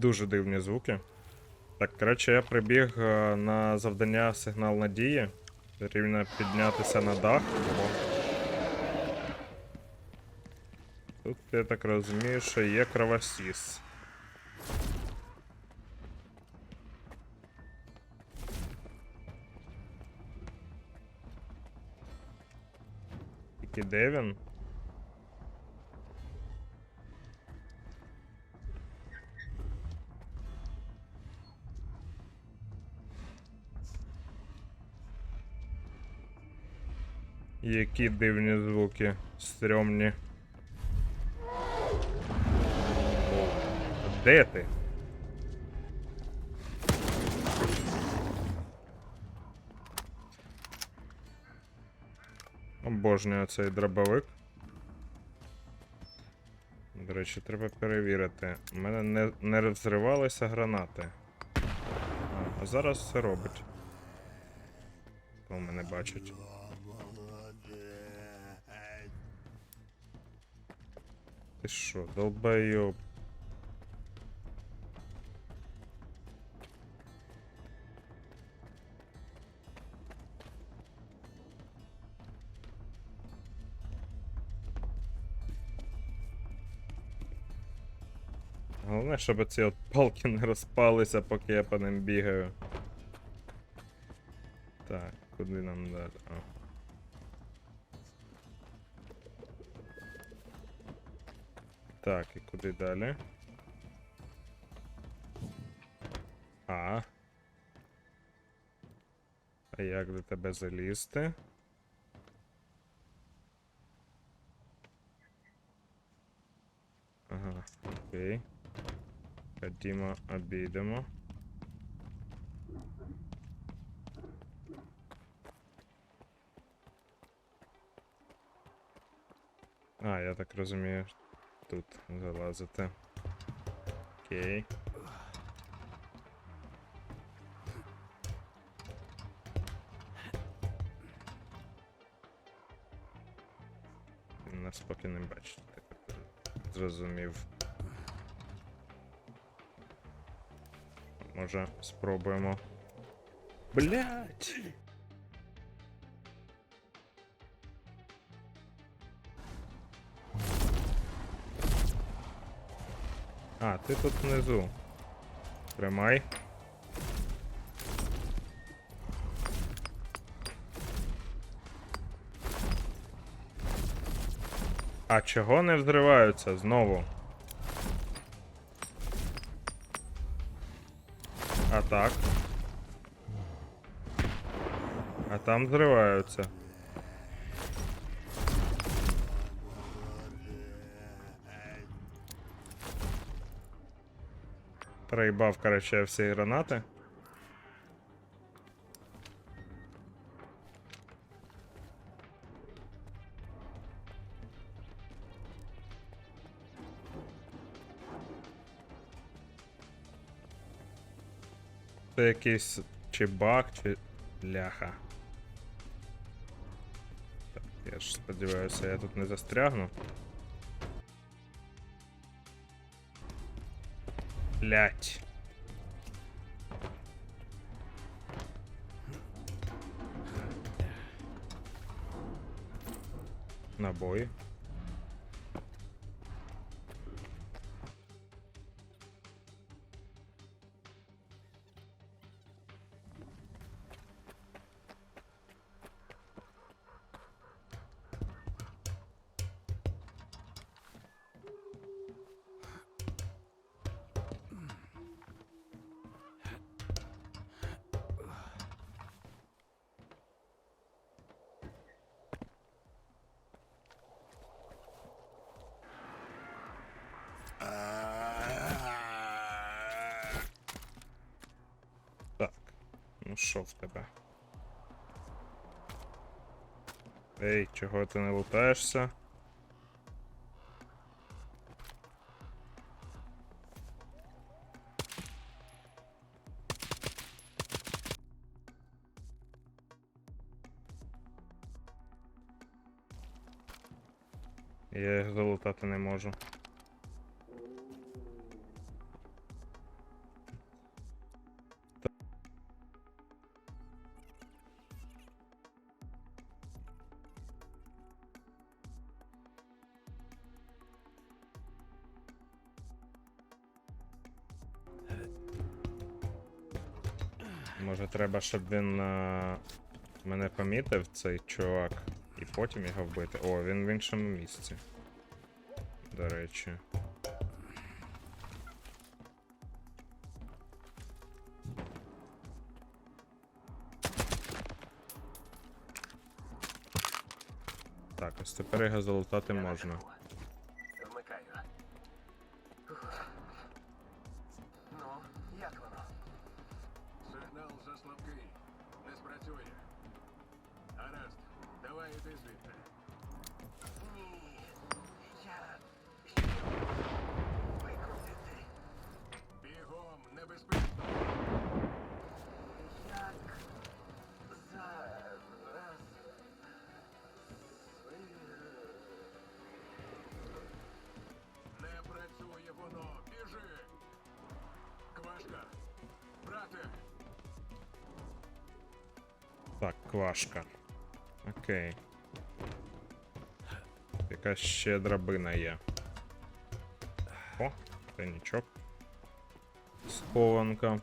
Дуже дивні звуки. Так, коротше, я прибіг е, на завдання сигнал надії. Рівно піднятися на дах. Тут, я так розумію, що є кровосіс. Тільки де він? Які дивні звуки стрьомні. Де ти? Обожнюю цей дробовик. До речі, треба перевірити. У мене не, не розривалися гранати. А, а зараз все робить. Хто мене бачить? Ти що, долбайоб? Головне, щоб ці от палки не розпалися, поки я по ним бігаю. Так, куди нам далі? А. Так, і куди далі? А. А як до тебе залізти? Ага, окей. Ходімо, обійдемо. А, я так розумію, тут залазити. Окей. Нас поки не бачить. Зрозумів. Може, спробуємо. Блять! А, ти тут внизу. Тримай. А чого не взриваються знову? А так. А там взриваються. Проїбав, короче, я всі гранати. Це якийсь чи чи ляха. Так, я ж сподіваюся, я тут не застрягну. Блять. Набої. Так, ну що в тебе? Ей, чого ти не лутаєшся? Я їх залутати не можу. Може треба, щоб він е, мене помітив, цей чувак, і потім його вбити. О, він в іншому місці. До речі. Так, ось тепер його залутати можна. Квашка. Брате, Так, квашка. Окей. Якась ще драбина є. О, тайнічок. Схованка.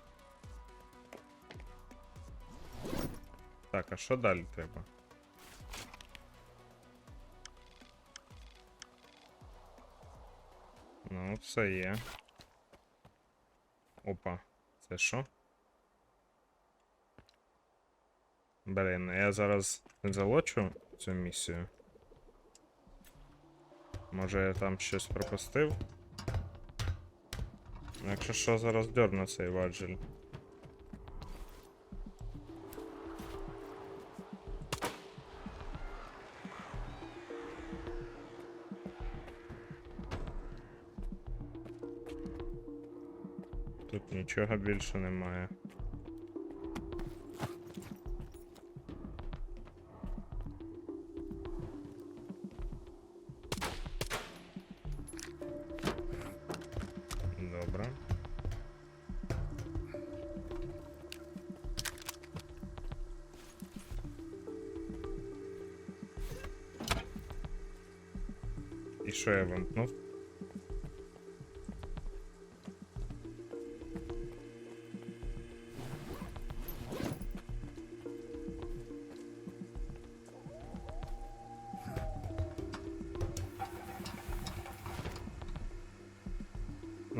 Так, а що далі треба? Ну, все є. Опа, це що? Блін, я зараз не залочу цю місію. Може я там щось пропустив? Ну, Якщо що, зараз дерну цей ваджель. Тут нічого більше немає. Що я вимкнув?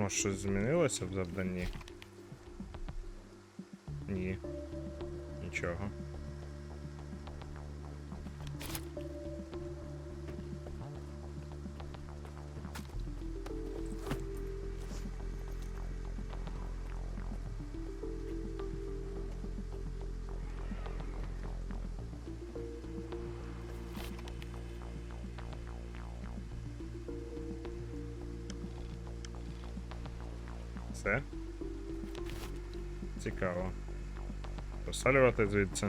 Може, щось змінилося в завданні? Ні. Нічого. Все. Цікаво. Посалювати звідси.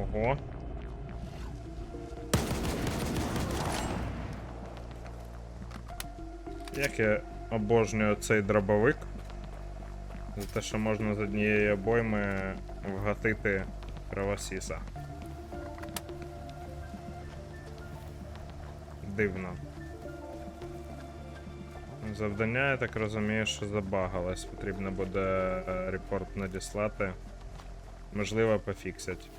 Ого. Як я обожнюю цей дробовик. За те, що можна з однієї обойми вгатити кровосіса. Дивно. Завдання, я так розумію, що забагалось. Потрібно буде е, репорт надіслати. Можливо, пофіксять.